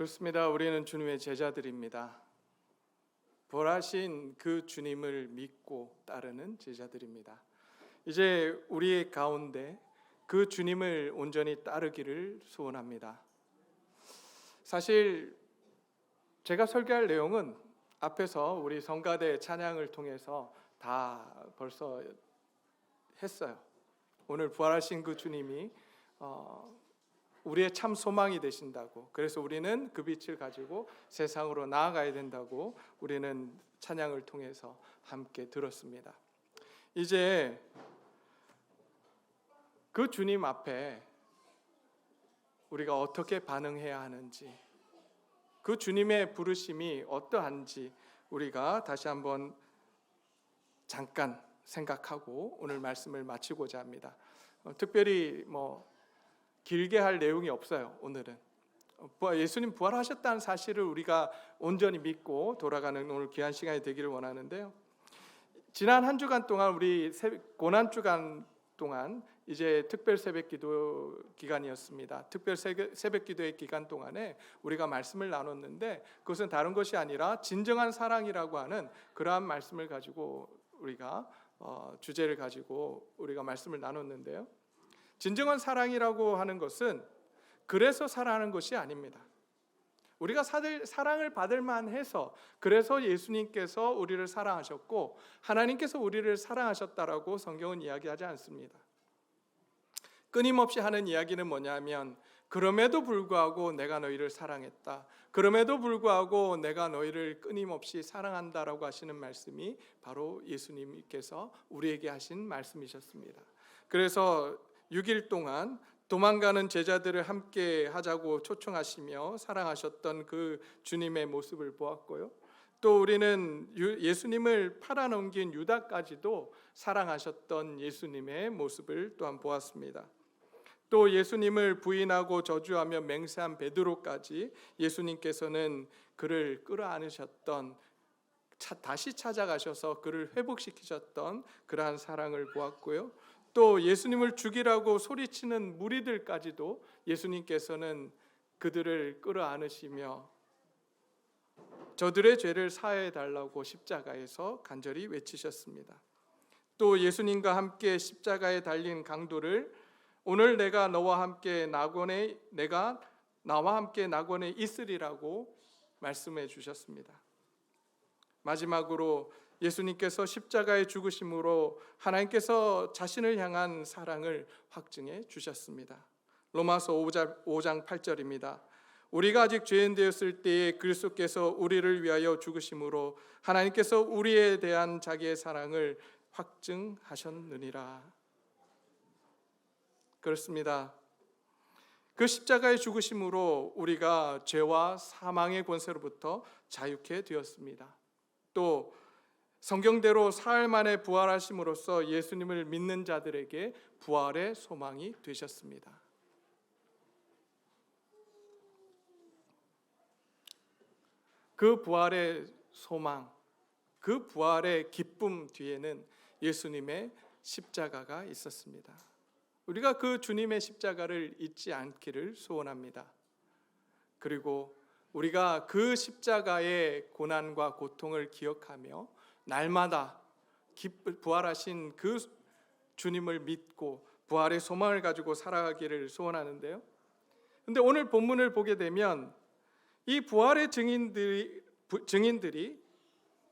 그렇습니다. 우리는 주님의 제자들입니다. 부활하신 그 주님을 믿고 따르는 제자들입니다. 이제 우리의 가운데 그 주님을 온전히 따르기를 소원합니다. 사실 제가 설교할 내용은 앞에서 우리 성가대 찬양을 통해서 다 벌써 했어요. 오늘 부활하신 그 주님이 어, 우리의 참 소망이 되신다고. 그래서 우리는 그 빛을 가지고 세상으로 나아가야 된다고 우리는 찬양을 통해서 함께 들었습니다. 이제 그 주님 앞에 우리가 어떻게 반응해야 하는지, 그 주님의 부르심이 어떠한지 우리가 다시 한번 잠깐 생각하고 오늘 말씀을 마치고자 합니다. 어, 특별히 뭐 길게 할 내용이 없어요. 오늘은 어, 예수님 부활하셨다는 사실을 우리가 온전히 믿고 돌아가는 오늘 귀한 시간이 되기를 원하는데요. 지난 한 주간 동안 우리 새- 고난 주간 동안 이제 특별 새벽 기도 기간이었습니다. 특별 새벽 기도의 기간 동안에 우리가 말씀을 나눴는데 그것은 다른 것이 아니라 진정한 사랑이라고 하는 그러한 말씀을 가지고 우리가 어, 주제를 가지고 우리가 말씀을 나눴는데요. 진정한 사랑이라고 하는 것은 그래서 사랑하는 것이 아닙니다. 우리가 사들, 사랑을 받을 만해서 그래서 예수님께서 우리를 사랑하셨고 하나님께서 우리를 사랑하셨다라고 성경은 이야기하지 않습니다. 끊임없이 하는 이야기는 뭐냐면 그럼에도 불구하고 내가 너희를 사랑했다. 그럼에도 불구하고 내가 너희를 끊임없이 사랑한다라고 하시는 말씀이 바로 예수님께서 우리에게 하신 말씀이셨습니다. 그래서 6일 동안 도망가는 제자들을 함께 하자고 초청하시며 사랑하셨던 그 주님의 모습을 보았고요. 또 우리는 유- 예수님을 팔아넘긴 유다까지도 사랑하셨던 예수님의 모습을 또한 보았습니다. 또 예수님을 부인하고 저주하며 맹세한 베드로까지 예수님께서는 그를 끌어안으셨던 차- 다시 찾아가셔서 그를 회복시키셨던 그러한 사랑을 보았고요. 또 예수님을 죽이라고 소리치는 무리들까지도 예수님께서는 그들을 끌어안으시며 저들의 죄를 사해 달라고 십자가에서 간절히 외치셨습니다. 또 예수님과 함께 십자가에 달린 강도를 오늘 내가 너와 함께 낙원에 내가 나와 함께 낙원에 있으리라고 말씀해 주셨습니다. 마지막으로 예수님께서 십자가의 죽으심으로 하나님께서 자신을 향한 사랑을 확증해 주셨습니다. 로마서 5장, 5장 8절입니다. 우리가 아직 죄인 되었을 때에 그리스도께서 우리를 위하여 죽으심으로 하나님께서 우리에 대한 자기의 사랑을 확증하셨느니라. 그렇습니다. 그 십자가의 죽으심으로 우리가 죄와 사망의 권세로부터 자유케 되었습니다. 또 성경대로 사흘 만에 부활하심으로써 예수님을 믿는 자들에게 부활의 소망이 되셨습니다. 그 부활의 소망, 그 부활의 기쁨 뒤에는 예수님의 십자가가 있었습니다. 우리가 그 주님의 십자가를 잊지 않기를 소원합니다. 그리고 우리가 그 십자가의 고난과 고통을 기억하며 날마다 기- 부활하신 그 주님을 믿고 부활의 소망을 가지고 살아가기를 소원하는데요. 근데 오늘 본문을 보게 되면 이 부활의 증인들이 부- 증인들이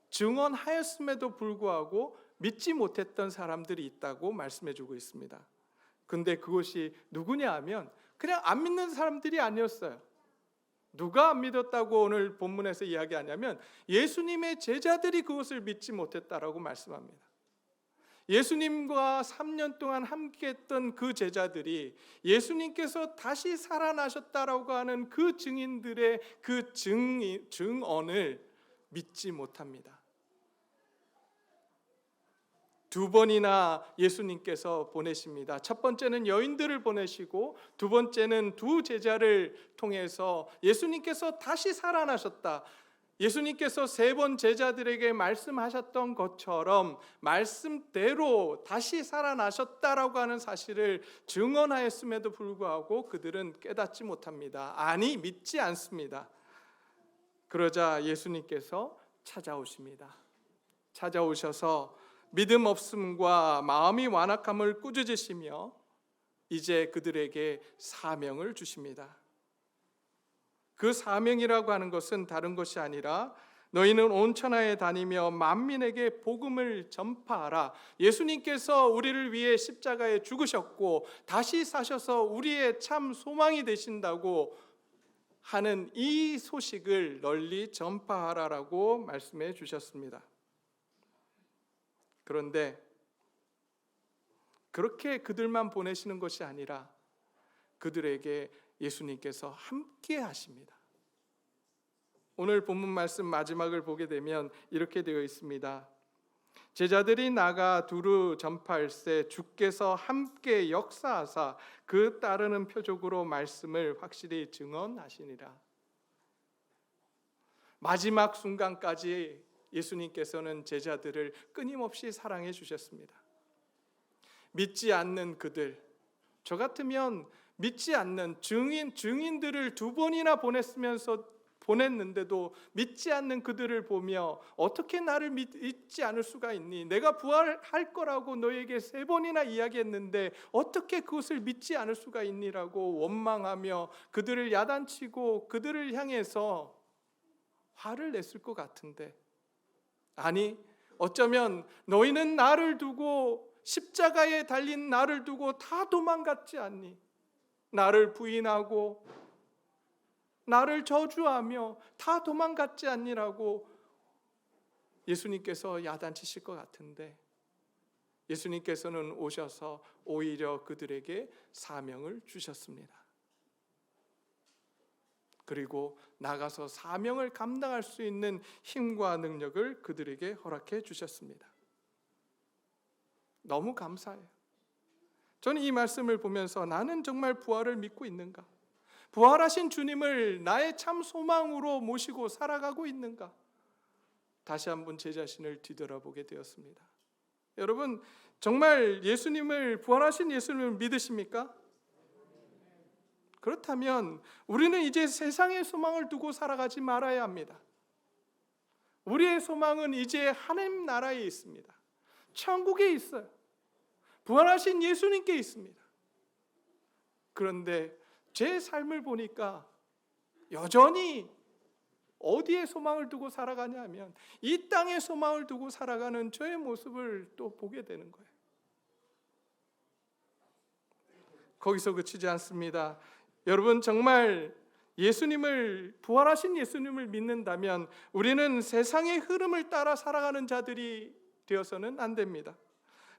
증언하였음에도 불구하고 믿지 못했던 사람들이 있다고 말씀해 주고 있습니다. 근데 그것이 누구냐 하면 그냥 안 믿는 사람들이 아니었어요. 누가 안 믿었다고 오늘 본문에서 이야기하냐면 예수님의 제자들이 그것을 믿지 못했다라고 말씀합니다. 예수님과 3년 동안 함께했던 그 제자들이 예수님께서 다시 살아나셨다라고 하는 그 증인들의 그 증, 증언을 믿지 못합니다. 두 번이나 예수님께서 보내십니다. 첫 번째는 여인들을 보내시고 두 번째는 두 제자를 통해서 예수님께서 다시 살아나셨다. 예수님께서 세 번 제자들에게 말씀하셨던 것처럼 말씀대로 다시 살아나셨다라고 하는 사실을 증언하였음에도 불구하고 그들은 깨닫지 못합니다. 아니 믿지 않습니다. 그러자 예수님께서 찾아오십니다. 찾아오셔서 믿음 없음과 마음이 완악함을 꾸짖으시며 이제 그들에게 사명을 주십니다. 그 사명이라고 하는 것은 다른 것이 아니라 너희는 온 천하에 다니며 만민에게 복음을 전파하라. 예수님께서 우리를 위해 십자가에 죽으셨고 다시 사셔서 우리의 참 소망이 되신다고 하는 이 소식을 널리 전파하라라고 말씀해 주셨습니다. 그런데 그렇게 그들만 보내시는 것이 아니라 그들에게 예수님께서 함께 하십니다. 오늘 본문 말씀 마지막을 보게 되면 이렇게 되어 있습니다. 제자들이 나가 두루 전파할세 주께서 함께 역사하사 그 따르는 표적으로 말씀을 확실히 증언하시니라. 마지막 순간까지 예수님께서는 제자들을 끊임없이 사랑해 주셨습니다. 믿지 않는 그들, 저 같으면 믿지 않는 증인 증인들을 두 번이나 보냈으면서 보냈는데도 믿지 않는 그들을 보며 어떻게 나를 믿지 않을 수가 있니? 내가 부활할 거라고 너에게 세 번이나 이야기했는데 어떻게 그것을 믿지 않을 수가 있니라고 원망하며 그들을 야단치고 그들을 향해서 화를 냈을 것 같은데 아니 어쩌면 너희는 나를 두고 십자가에 달린 나를 두고 다 도망갔지 않니? 나를 부인하고 나를 저주하며 다 도망갔지 않니라고 예수님께서 야단치실 것 같은데 예수님께서는 오셔서 오히려 그들에게 사명을 주셨습니다. 그리고 나가서 사명을 감당할 수 있는 힘과 능력을 그들에게 허락해 주셨습니다. 너무 감사해요. 저는 이 말씀을 보면서 나는 정말 부활을 믿고 있는가? 부활하신 주님을 나의 참 소망으로 모시고 살아가고 있는가? 다시 한번 제 자신을 뒤돌아보게 되었습니다. 여러분, 정말 예수님을 부활하신 예수님을 믿으십니까? 그렇다면 우리는 이제 세상의 소망을 두고 살아가지 말아야 합니다. 우리의 소망은 이제 하나님 나라에 있습니다. 천국에 있어요. 부활하신 예수님께 있습니다. 그런데 제 삶을 보니까 여전히 어디에 소망을 두고 살아가냐면 이 땅에 소망을 두고 살아가는 저의 모습을 또 보게 되는 거예요. 거기서 그치지 않습니다. 여러분 정말 예수님을 부활하신 예수님을 믿는다면 우리는 세상의 흐름을 따라 살아가는 자들이 되어서는 안 됩니다.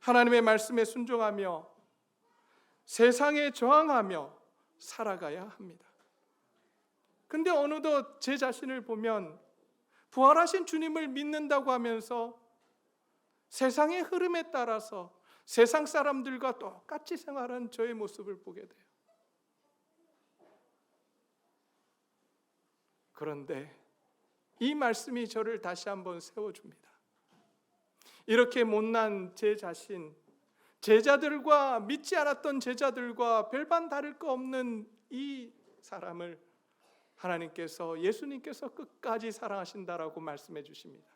하나님의 말씀에 순종하며 세상에 저항하며 살아가야 합니다. 근데 어느덧 제 자신을 보면 부활하신 주님을 믿는다고 하면서 세상의 흐름에 따라서 세상 사람들과 똑같이 생활한 저의 모습을 보게 돼요. 그런데 이 말씀이 저를 다시 한번 세워줍니다. 이렇게 못난 제 자신, 제자들과 믿지 않았던 제자들과 별반 다를 거 없는 이 사람을 하나님께서 예수님께서 끝까지 사랑하신다라고 말씀해 주십니다.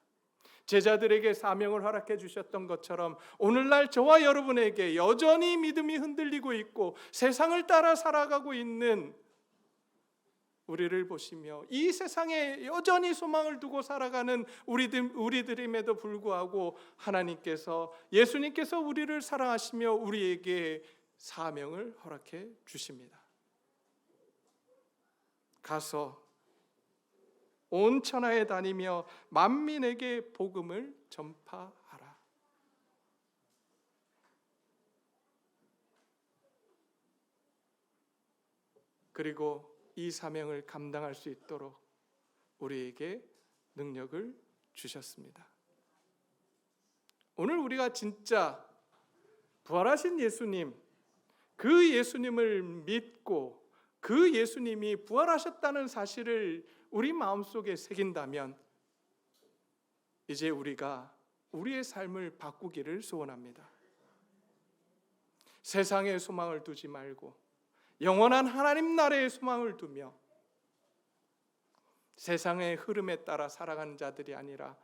제자들에게 사명을 허락해 주셨던 것처럼 오늘날 저와 여러분에게 여전히 믿음이 흔들리고 있고 세상을 따라 살아가고 있는 우리를 보시며 이 세상에 여전히 소망을 두고 살아가는 우리들 우리들임에도 불구하고 하나님께서 예수님께서 우리를 사랑하시며 우리에게 사명을 허락해 주십니다. 가서 온 천하에 다니며 만민에게 복음을 전파하라. 그리고 이 사명을 감당할 수 있도록 우리에게 능력을 주셨습니다. 오늘 우리가 진짜 부활하신 예수님, 그 예수님을 믿고 그 예수님이 부활하셨다는 사실을 우리 마음속에 새긴다면 이제 우리가 우리의 삶을 바꾸기를 소원합니다. 세상의 소망을 두지 말고 영원한 하나님 나라의 소망을 두며 세상의 흐름에 따라 살아가는 자들이 아니라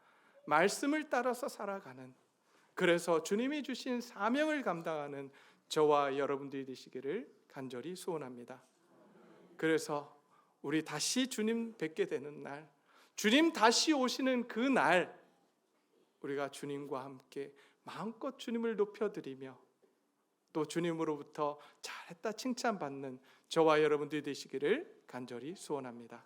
말씀을 따라서 살아가는 그래서 주님이 주신 사명을 감당하는 저와 여러분들이 되시기를 간절히 소원합니다. 그래서 우리 다시 주님 뵙게 되는 날, 주님 다시 오시는 그 날, 우리가 주님과 함께 마음껏 주님을 높여드리며 또 주님으로부터 잘했다 칭찬받는 저와 여러분들이 되시기를 간절히 소원합니다.